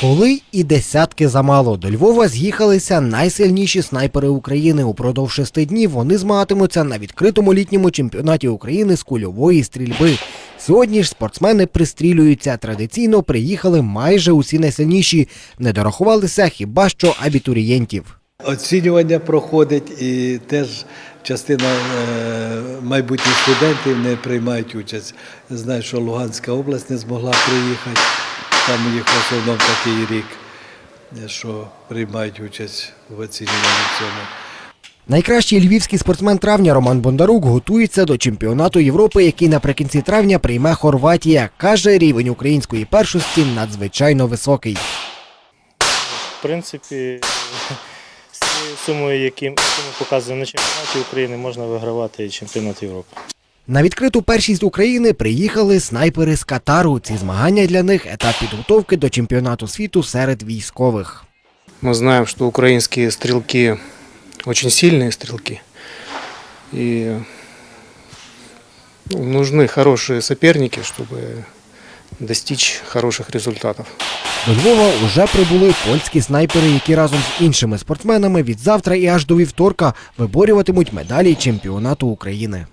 Коли і десятки замало до Львова з'їхалися найсильніші снайпери України. Упродовж шести днів вони змагатимуться на відкритому літньому чемпіонаті України з кульової стрільби. Сьогодні ж спортсмени пристрілюються. Традиційно приїхали майже усі найсильніші. Не дорахувалися хіба що абітурієнтів. Оцінювання проходить і теж частина е, майбутніх студентів не приймають участь. Знаю, що Луганська область не змогла приїхати. Там у них в основному такий рік, що приймають участь в оцінюванні цьому. Найкращий львівський спортсмен травня Роман Бондарук готується до чемпіонату Європи, який наприкінці травня прийме Хорватія. Каже, рівень української першості надзвичайно високий. В принципі, з цією сумою, яку ми показуємо на чемпіонаті України, можна вигравати і чемпіонат Європи. На відкриту першість України приїхали снайпери з Катару. Ці змагання для них етап підготовки до чемпіонату світу серед військових. Мы знаем, что украинские стрелки очень сильные стрелки. И ну, нужны хорошие соперники, чтобы достичь хороших результатов. До Львова уже прибули польські снайпери, які разом з іншими спортсменами від завтра і аж до вівторка виборюватимуть медалі чемпіонату України.